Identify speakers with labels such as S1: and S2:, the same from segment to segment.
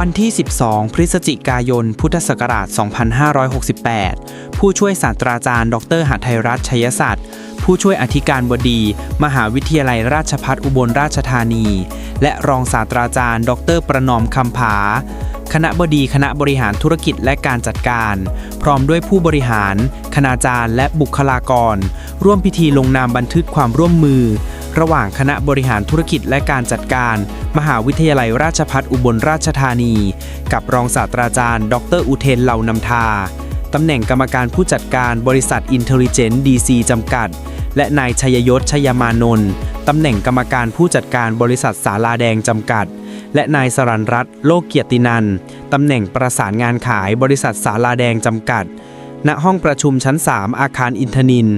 S1: วันที่ 12 พฤศจิกายน พุทธศักราช 2568 ผู้ช่วยศาสตราจารย์ ดรหทัยรัตน์ชัยศัทร์ผู้ช่วยอธิการบดี มหาวิทยาลัยราชภัฏอุบลราชธานี และรองศาสตราจารย์ ดร ประนอมคำผา คณะบดีคณะบริหารธุรกิจและการจัดการ พร้อมด้วยผู้บริหาร คณาจารย์ และบุคลากร ร่วมพิธีลงนามบันทึกความร่วมมือ ระหว่างคณะบริหารธุรกิจและการจัดการ มหาวิทยาลัยราชภัฏอุบลราชธานี กับรองศาสตราจารย์ ดร อุเทนเหล่านำทาตำแหน่งกรรมการผู้จัดการบริษัท Intelligent DC จำกัด และนายชัยยศชยมานนท์ตำแหน่งกรรมการผู้จัดการบริษัทสาลาแดงจำกัด และนายสรันรัตน์โลกเกียรตินันตำแหน่งประสานงานขายบริษัทสาลาแดงจำกัด ณห้องประชุมชั้น 3 อาคารอินทนิน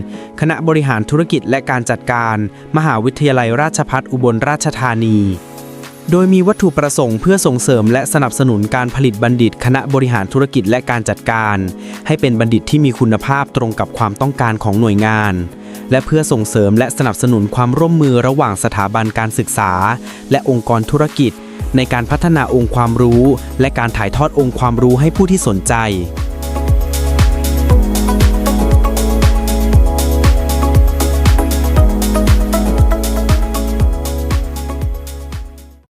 S1: คณะบริหารธุรกิจและการจัดการ มหาวิทยาลัยราชภัฏอุบลราชธานี โดยมีวัตถุประสงค์เพื่อส่งเสริมและสนับสนุนการผลิตบัณฑิต คณะบริหารธุรกิจและการจัดการ ให้เป็นบัณฑิตที่มีคุณภาพตรงกับความต้องการของหน่วยงานและเพื่อส่งเสริมและสนับสนุนความร่วมมือระหว่างสถาบันการศึกษา และองค์กรธุรกิจ ในการพัฒนาองค์ความรู้ และการถ่ายทอดองค์ความรู้ให้ผู้ที่สนใจ